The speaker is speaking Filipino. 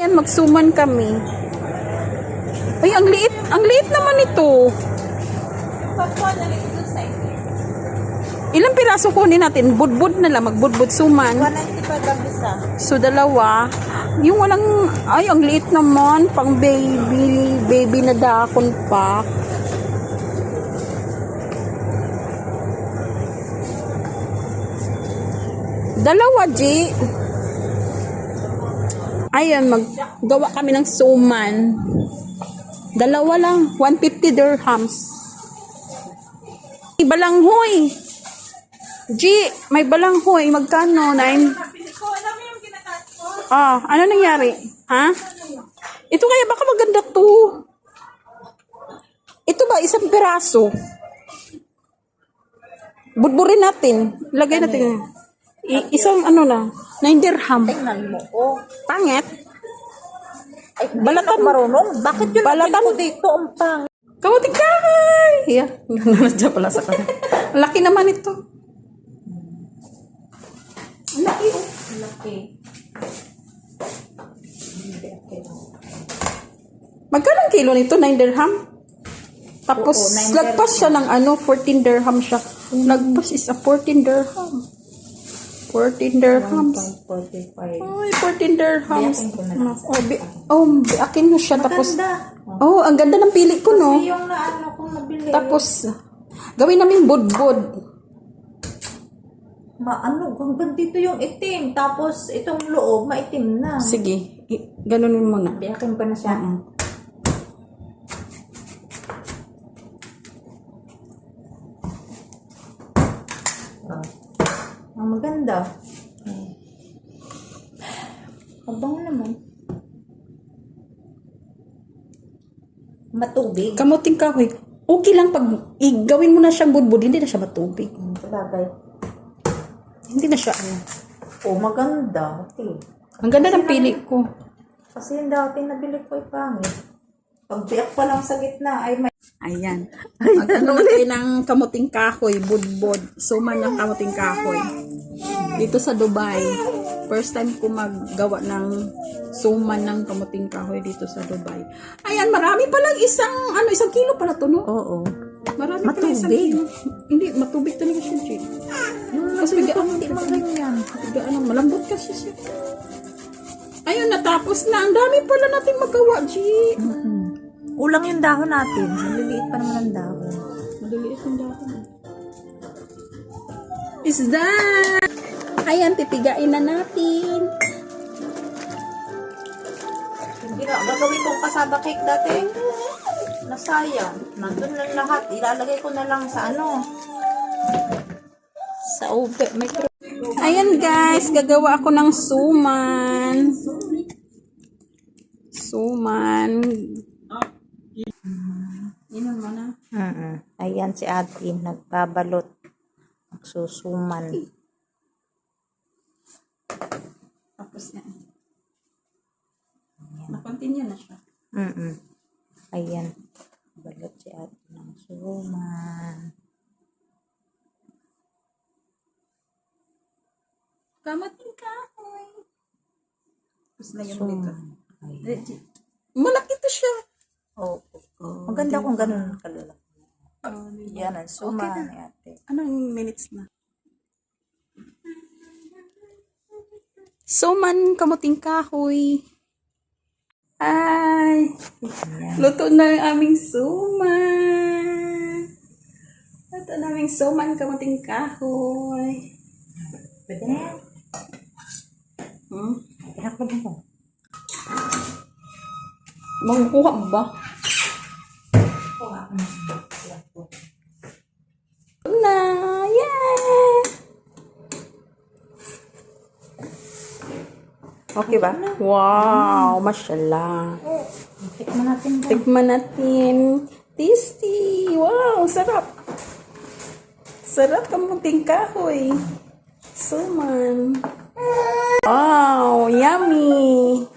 Yan, magsuman kami. Ay, ang liit. Ang liit naman ito. Ilang piraso kunin natin? Budbud na lang. Magbudbud suman. 195 ang isa. So, dalawa. Yung walang, ay, ang liit naman. Pang baby, baby na dakon pa. Dalawa, G. Ayun, maggawa kami ng suman. Dalawa lang. 150 dirhams. May balanghoy. G, may balanghoy. Magkano? 9? Ah, ano nangyari? Ha? Ito kaya baka maganda to. Ito ba isang piraso? Budburin natin. Lagay natin. I- isang ano na, 9 dirham. Tingnan mo, oh. Pangit. Ay, Balatan. ka marunong. Bakit yun Balatan. Ko dito ang pang... Kamuting kahoy! Yeah, nandiyan pala sa kanya. Laki naman ito. Laki oh. Laki. Magkano kilo nito? 9 dirham? Tapos, Oo, 9 lagpas siya ng ano, 14 dirham siya. Lagpas is a 14 dirham. 14 dirhams. 1.45. Ay, 14 dirhams. Biyakin ko na lang. Oh, bi oh, biakin mo siya. Tapos, oh, ang ganda ng pili ko, no? Yung na ano kong nabili. Tapos, gawin namin budbud. Ma, ano, hanggang dito yung itim. Tapos, itong loob, maitim na. Sige, i- ganunin mo na. Biyakin ko na siya. Oh. Ang maganda. Abang naman. Matubig. Kamuting kahoy. Okay lang pag i- gawin mo na siyang budbud, hindi na siya matubig. Hmm, Sabagay. Hindi na siya, ano. Oh, maganda. Okay. Ang ganda ng pili ko. Kasi yung dati nabili ko ay pangit. Pag biyak pa lang sa gitna ay may... Ayan. Mag-ano na tayo ng kamuting kahoy, budbud. Suman ng kamuting kahoy. Dito sa Dubai. First time ko maggawa ng suman ng kamuting kahoy dito sa Dubai. Ayan, marami palang isang, ano, isang kilo pala to, no? Oo. Marami pala isang Matubig. kilo. Hindi, matubig talaga siya. Yung Kasi nabili biga- ko hindi naman ganyan. Tiga, ano, malambot kasi siya. Ayun, natapos na. Ang dami pala natin magawa, G. Mm-mm. Kulang yung dahon natin. Maliliit pa naman ang dahon. Maliliit yung dahon. Is that? Ayan, titigain na natin. Hindi na, gagawin kong kasaba cake dati. Nasayang. Nandun lang lahat. Ilalagay ko na lang sa ano. Sa ube. May pro- Ayan guys, gagawa ako ng suman. Suman. Inon mo na. Ayan si ate. Nagbabalot. Nagsusuman. Tapos yan. Na-continue na siya. Mm-mm. Ayan. Balot si ate ng suman. Kamating kahoy. Tapos lagyan mo dito. Ayan. Legit. Malaki to siya. Oo. Maganda kung ganun kalula. Yan ang suman ni ate. Anong minutes na? Suman, kamuting kahoy. Ay, luto na ang aming suman. Luto na aming suman, kamuting kahoy. Pwede na yan. Hmm? Pinakbag mo. Magkukuha mo ba? Na, yeah! Okay ba? Wow, mashallah. Tikman natin ba? Tikman natin. Tasty! Wow, sarap! Sarap kamuting kahoy. Suman. Wow, yummy!